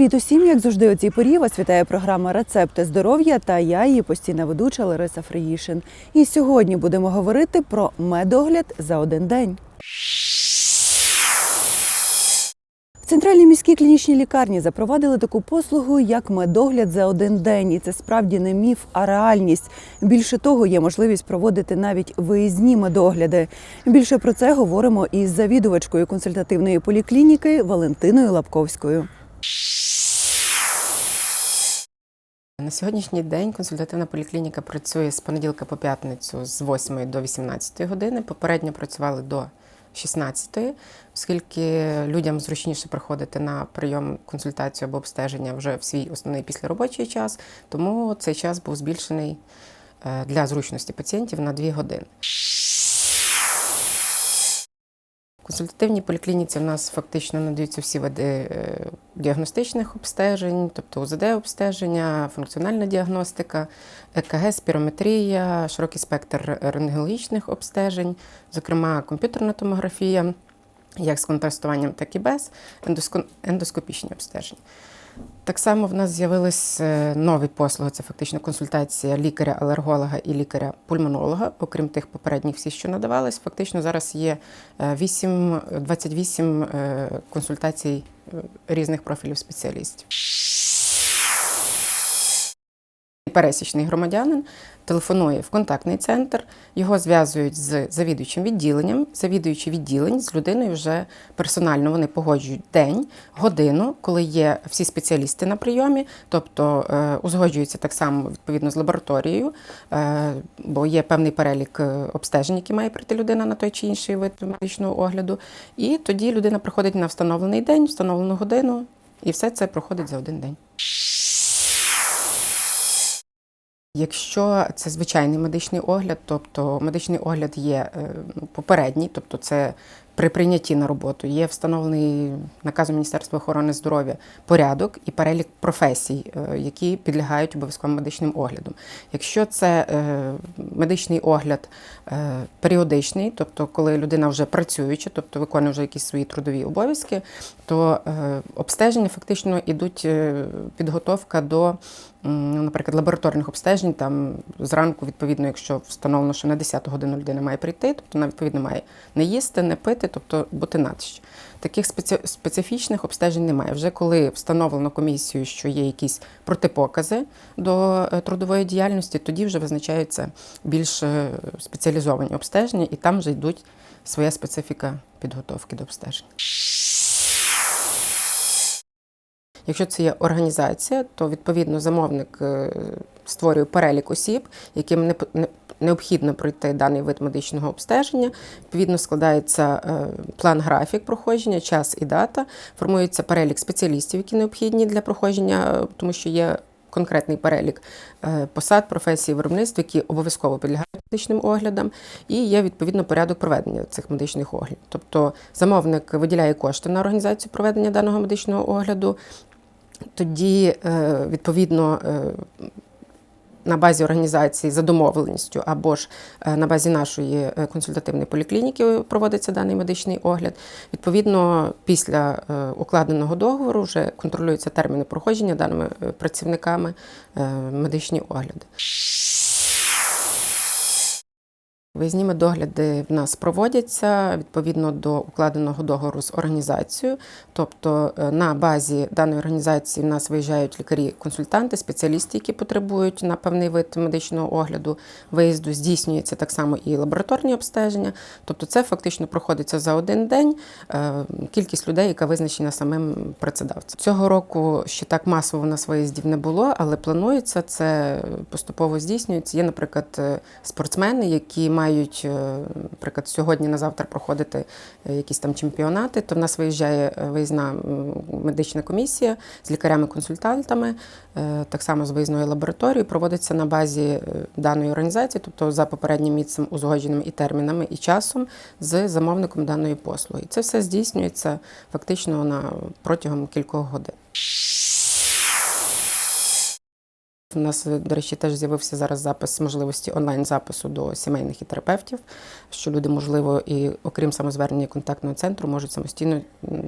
Привіт усім! Як завжди, у цій порі вас вітає програма Рецепти здоров'я та я, її постійна ведуча Лариса Фриїшин. І сьогодні будемо говорити про медогляд за один день. В центральній міській клінічній лікарні запровадили таку послугу, як медогляд за один день. І це справді не міф, а реальність. Більше того, є можливість проводити навіть виїзні медогляди. Більше про це говоримо із завідувачкою консультативної поліклініки Валентиною Лапковською. На сьогоднішній день консультативна поліклініка працює з понеділка по п'ятницю з 8 до 18 години. Попередньо працювали до 16, оскільки людям зручніше приходити на прийом консультацію або обстеження вже в свій основний післяробочий час, тому цей час був збільшений е, для зручності пацієнтів на 2 години. Консультативній поліклініці в нас фактично надаються всі види е, діагностичних обстежень, тобто УЗД-обстеження, функціональна діагностика, ЕКГ, спірометрія, широкий спектр рентгенологічних обстежень, зокрема комп'ютерна томографія, як з контрастуванням, так і без, ендоскопічні обстеження. Так само в нас з'явились е, нові послуги. Це фактично консультація лікаря-алерголога і лікаря-пульмонолога. Окрім тих попередніх всіх, що надавались, фактично зараз є е, 8, 28 е, консультацій е, різних профілів спеціалістів. Пересічний громадянин телефонує в контактний центр, його зв'язують з завідуючим відділенням. Завідуючий відділень з людиною вже персонально вони погоджують день, годину, коли є всі спеціалісти на прийомі, тобто е, узгоджується так само відповідно з лабораторією, е, бо є певний перелік е, обстежень, які має прийти людина на той чи інший вид медичного огляду. І тоді людина приходить на встановлений день, встановлену годину, і все це проходить за один день. Якщо це звичайний медичний огляд, тобто медичний огляд є е, ну, попередній, тобто це при прийнятті на роботу є встановлений наказом Міністерства охорони здоров'я порядок і перелік професій, е, які підлягають обов'язковим медичним оглядам. Якщо це е, медичний огляд е, періодичний, тобто коли людина вже працююча, тобто виконує вже якісь свої трудові обов'язки, то обстеження фактично ідуть е, підготовка до ну, наприклад, лабораторних обстежень, там зранку, відповідно, якщо встановлено, що на 10 годину людина має прийти, тобто вона відповідно має не їсти, не пити, тобто бути надщо. Таких специфічних обстежень немає. Вже коли встановлено комісією, що є якісь протипокази до е, трудової діяльності, тоді вже визначаються більш е, спеціалізовані обстеження, і там вже йдуть своя специфіка підготовки до обстежень. Якщо це є організація, то відповідно замовник е, створює перелік осіб, яким не- необхідно пройти даний вид медичного обстеження. Відповідно, складається е, план-графік проходження, час і дата. Формується перелік спеціалістів, які необхідні для проходження, е, тому що є конкретний перелік е, посад, професій, виробництв, які обов'язково підлягають медичним оглядам, і є відповідно порядок проведення цих медичних оглядів. Тобто замовник виділяє кошти на організацію проведення даного медичного огляду. Тоді, відповідно, на базі організації за домовленістю або ж е, на базі нашої е, консультативної поліклініки проводиться даний медичний огляд. Відповідно, після е, укладеного договору вже контролюються терміни проходження даними працівниками медичні огляди. Виїзні медогляди в нас проводяться відповідно до укладеного договору з організацією. Тобто е, на базі даної організації в нас виїжджають лікарі-консультанти, спеціалісти, які потребують на певний вид медичного огляду виїзду. Здійснюється так само і лабораторні обстеження. Тобто, це фактично проходиться за один день. е, Кількість людей, яка визначена самим працедавцем. Цього року ще так масово у нас виїздів не було, але планується це поступово здійснюється. Є, наприклад, е, спортсмени, які мають, е, наприклад, сьогодні на завтра проходити е, якісь там чемпіонати, то в нас виїжджає е, виїзна медична комісія з лікарями-консультантами, так само з виїзною лабораторією, проводиться на базі даної організації, тобто за попереднім місцем узгодженими і термінами, і часом з замовником даної послуги. І це все здійснюється фактично на протягом кількох годин. У нас, е, до речі, теж з'явився зараз запис можливості онлайн-запису до сімейних і терапевтів, що люди, можливо, і окрім самозвернення контактного центру, можуть самостійно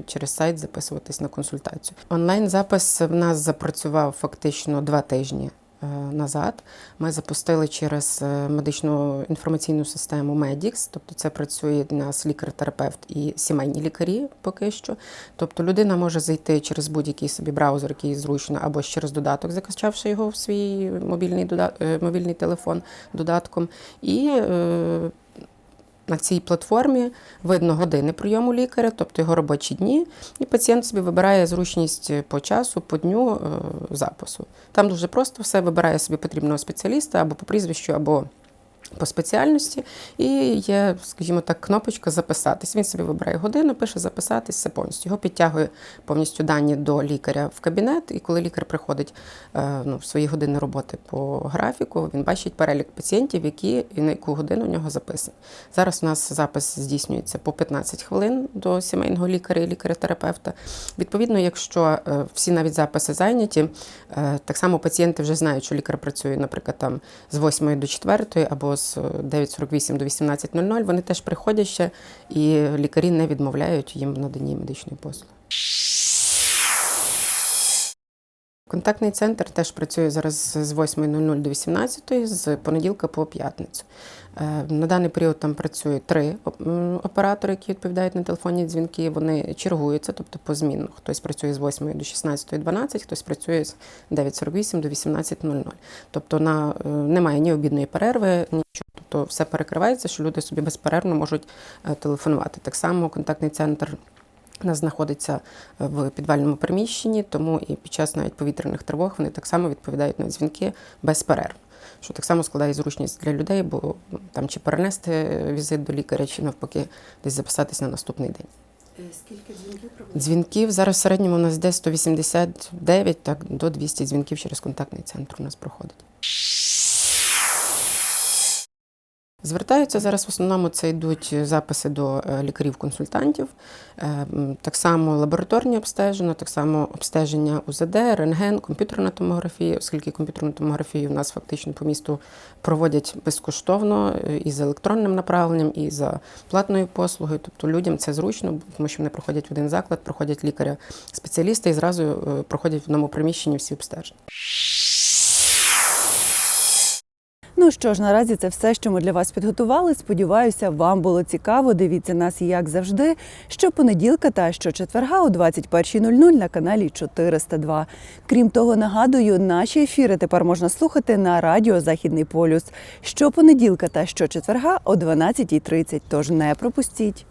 через сайт записуватись на консультацію. Онлайн-запис в нас запрацював фактично два тижні. Е, Назад ми запустили через е, медичну інформаційну систему Медікс, тобто це працює у нас лікар-терапевт і сімейні лікарі поки що. Тобто людина може зайти через будь-який собі браузер, який зручно, або через додаток, закачавши його в свій мобільний, е, мобільний телефон додатком. І на цій платформі видно години прийому лікаря, тобто його робочі дні, і пацієнт собі вибирає зручність по часу, по дню е, запису. Там дуже просто все вибирає собі потрібного спеціаліста або по прізвищу, або по спеціальності, і є, скажімо так, кнопочка записатись. Він собі вибирає годину, пише записатись, все повністю. Його підтягує повністю дані до лікаря в кабінет. І коли лікар приходить е, ну, в свої години роботи по графіку, він бачить перелік пацієнтів, які і на яку годину у нього записані. Зараз у нас запис здійснюється по 15 хвилин до сімейного лікаря і лікаря-терапевта. Відповідно, якщо е, всі навіть записи зайняті, е, так само пацієнти вже знають, що лікар працює, наприклад, там з 8 до 4 або з 9.48 до 18.00, вони теж приходять ще, і лікарі не відмовляють їм в наданні медичної послуги. Контактний центр теж працює зараз з 8.00 до 18.00, з понеділка по п'ятницю. Е, На даний період там працює три оператори, які відповідають на телефонні дзвінки. Вони чергуються, тобто позмінно. Хтось працює з 8 до 16.12, хтось працює з 9.48 до 18.00. Тобто на, е, немає ні обідної перерви, нічого. Тобто все перекривається, що люди собі безперервно можуть е, телефонувати. Так само контактний центр у нас знаходиться е, в підвальному приміщенні, тому і під час навіть повітряних тривог вони так само відповідають на дзвінки без перерв. Що так само складає зручність для людей, бо ну, там чи перенести е, візит до лікаря, чи навпаки десь записатись на наступний день. Скільки дзвінків? Дзвінків зараз в середньому у нас десь 189, так до 200 дзвінків через контактний центр у нас проходить. Звертаються зараз в основному це йдуть записи до е, лікарів-консультантів, Е, так само лабораторні обстеження, так само обстеження УЗД, рентген, комп'ютерна томографія, оскільки комп'ютерну томографію у нас фактично по місту проводять безкоштовно е, і з електронним направленням, і за платною послугою. Тобто людям це зручно, тому що вони проходять в один заклад, проходять лікаря-спеціаліста і зразу проходять в одному приміщенні всі обстеження. Ну що ж, наразі це все, що ми для вас підготували. Сподіваюся, вам було цікаво. Дивіться нас як завжди. Щопонеділка та щочетверга о 21.00 на каналі 402. Крім того, нагадую, наші ефіри тепер можна слухати на радіо Західний полюс. Щопонеділка та щочетверга о 12.30. Тож не пропустіть.